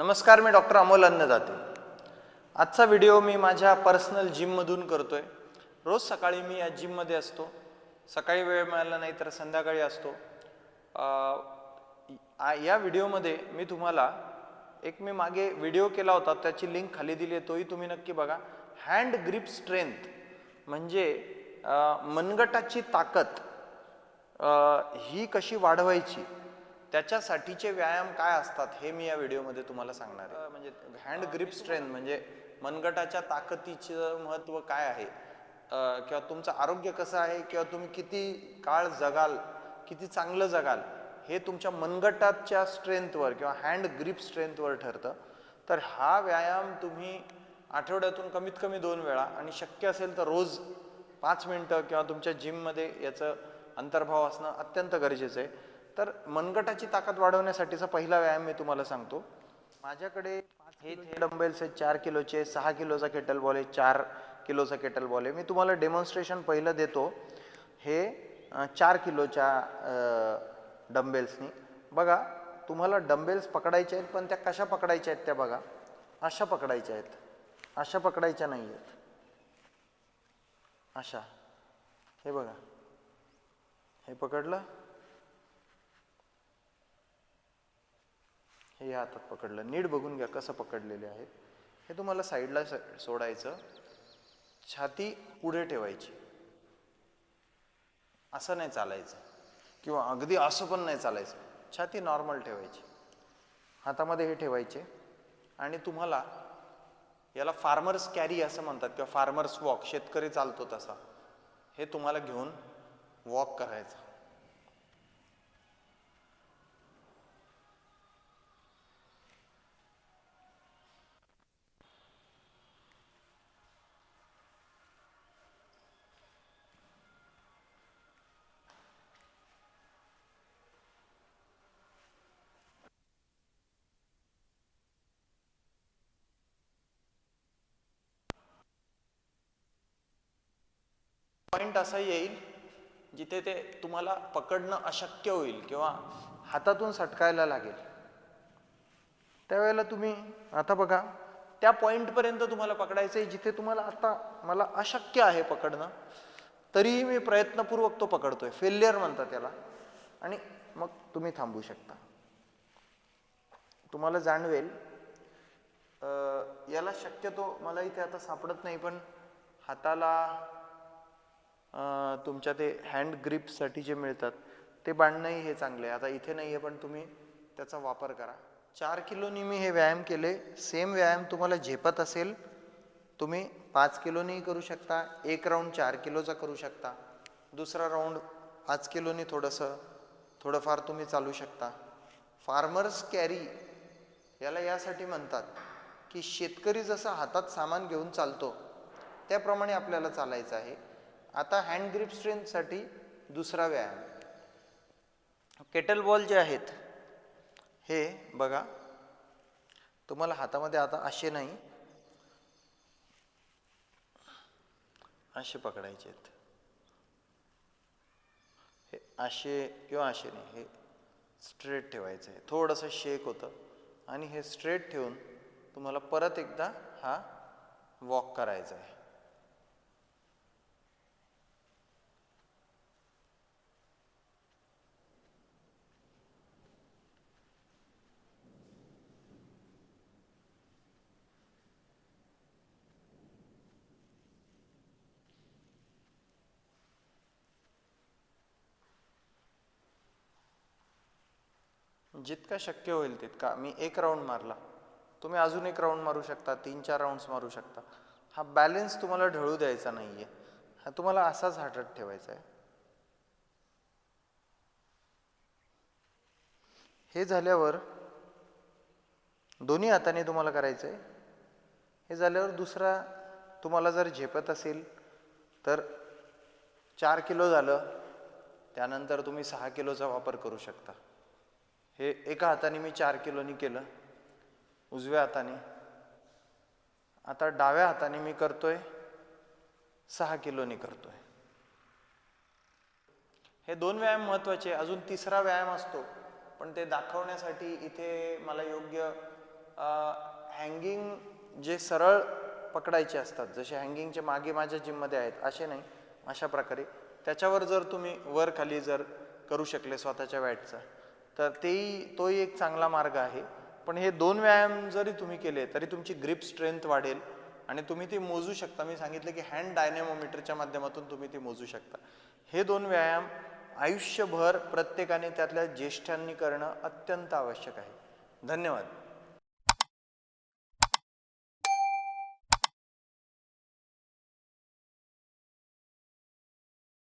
नमस्कार मी डॉक्टर अमोल अन्नदाते. आजचा व्हिडिओ मी माझ्या पर्सनल जिममधून करतो आहे रोज सकाळी मी या जिममध्ये असतो. सकाळी वेळ मिळाला नाही तर संध्याकाळी असतो. या व्हिडिओमध्ये मी तुम्हाला एक मी मागे व्हिडिओ केला होता त्याची लिंक खाली दिली आहे तोही तुम्ही नक्की बघा. हँड ग्रिप स्ट्रेंथ म्हणजे मनगटाची ताकद ही कशी वाढवायची? त्याच्यासाठीचे व्यायाम काय असतात हे मी या व्हिडिओमध्ये तुम्हाला सांगणार आहे. म्हणजे हँड ग्रिप स्ट्रेंथ म्हणजे मनगटाच्या ताकदीचं महत्त्व काय आहे? किंवा तुमचं आरोग्य कसं आहे? किंवा तुम्ही किती काळ जगाल? किती चांगलं जगाल? हे तुमच्या मनगटाच्या स्ट्रेंथवर किंवा हँड ग्रिप स्ट्रेंथवर ठरतं. तर हा व्यायाम तुम्ही आठवड्यातून कमीत कमी दोन वेळा आणि शक्य असेल तर रोज पाच मिनटं किंवा तुमच्या जिममध्ये याचं अंतर्भाव असणं अत्यंत गरजेचं आहे. तर मनगटाची ताकद वाढवण्यासाठीचा पहिला व्यायाम मी तुम्हाला सांगतो. माझ्याकडे हे डंबेल्स आहेत चार किलोचे सहा किलोचा केटल बॉल आहे चार किलोचा केटल बॉल आहे. मी तुम्हाला डेमॉन्स्ट्रेशन पहिलं देतो. हे चार किलोच्या डंबेल्सनी बघा तुम्हाला डंबेल्स पकडायचे आहेत पण त्या कशा पकडायच्या आहेत त्या बघा. अशा पकडायच्या आहेत. अशा पकडायच्या नाही आहेत. अशा. हे बघा. हे पकडलं? हे या हातात पकडलं. नीट बघून घ्या कसं पकडलेले आहेत. हे तुम्हाला साईडला स- सोडायचं. छाती पुढे ठेवायची. असं नाही चालायचं. किंवा अगदी असं पण नाही चालायचं. छाती नॉर्मल ठेवायची. हातामध्ये हे ठेवायचे. आणि तुम्हाला याला फार्मर्स कॅरी असं म्हणतात किंवा फार्मर्स वॉक शेतकरी चालतो तसा. हे तुम्हाला घेऊन वॉक करायचं. पॉइंट असा येईल जिथे ते तुम्हाला पकडणं अशक्य होईल किंवा हातातून सटकायला लागेल. त्यावेळेला तुम्ही आता बघा त्या पॉईंटपर्यंत तुम्हाला पकडायचं आहे जिथे तुम्हाला आता मला अशक्य आहे पकडणं तरीही मी प्रयत्नपूर्वक तो पकडतोय. फेल्युअर म्हणतात त्याला. आणि मग तुम्ही थांबू शकता. तुम्हाला जाणवेल याला शक्यतो मला इथे आता सापडत नाही पण हाताला तुमच्या ते हँड ग्रीपसाठी जे मिळतात ते बांधणंही हे चांगले आहे. आता इथे नाही आहे पण तुम्ही त्याचा वापर करा. चार किलोनी मी हे व्यायाम केले सेम व्यायाम तुम्हाला झेपत असेल तुम्ही पाच किलोनीही करू शकता एक राऊंड चार किलोचा करू शकता. दुसरा राऊंड पाच किलोनी थोडंसं थोडंफार तुम्ही चालू शकता. फार्मर्स कॅरी याला यासाठी म्हणतात की शेतकरी जसं हातात सामान घेऊन चालतो त्याप्रमाणे आपल्याला चालायचं आहे. आता हँड ग्रिप स्ट्रेंथसाठी दुसरा व्यायाम. केटल बॉल जे आहेत हे बघा तुम्हाला हातामध्ये आता असे नाही. असे पकडायचे आहेत. हे असे किंवा असे नाही हे स्ट्रेट ठेवायचं आहे. थोडंसं शेक होतं आणि हे स्ट्रेट ठेवून तुम्हाला परत एकदा हा वॉक करायचा आहे. जितका शक्य होईल तितका. मी एक राऊंड मारला. तुम्ही अजून एक राऊंड मारू शकता तीन चार राऊंड्स मारू शकता. हा बॅलेन्स तुम्हाला ढळू द्यायचा नाही आहे हा तुम्हाला असाच हाटत ठेवायचा आहे. हे झाल्यावर दोन्ही हाताने तुम्हाला करायचं आहे हे झाल्यावर दुसरा तुम्हाला जर झेपत असेल तर चार किलो झालं त्यानंतर तुम्ही सहा किलोचा वापर करू शकता. हे एका हाताने मी चार किलोनी केलं उजव्या हाताने. आता डाव्या हाताने मी करतोय सहा किलोनी करतोय. हे दोन व्यायाम महत्त्वाचे अजून तिसरा व्यायाम असतो पण ते दाखवण्यासाठी इथे मला योग्य हँगिंग जे सरळ पकडायचे असतात जसे हँगिंगचे मागे माझ्या जिममध्ये आहेत असे नाही अशा प्रकारे. त्याच्यावर जर तुम्ही वर खाली जर करू शकले स्वतःच्या वॅटचा तर तेही तोही एक चांगला मार्ग आहे. पण हे दोन व्यायाम जरी तुम्ही केले तरी तुमची ग्रिप स्ट्रेंथ वाढेल आणि तुम्ही ती मोजू शकता. मी सांगितलं की हँड डायनेमोमीटरच्या माध्यमातून तुम्ही ते मोजू शकता. हे दोन व्यायाम आयुष्यभर प्रत्येकाने त्यातल्या ज्येष्ठांनी करणं अत्यंत आवश्यक आहे. धन्यवाद.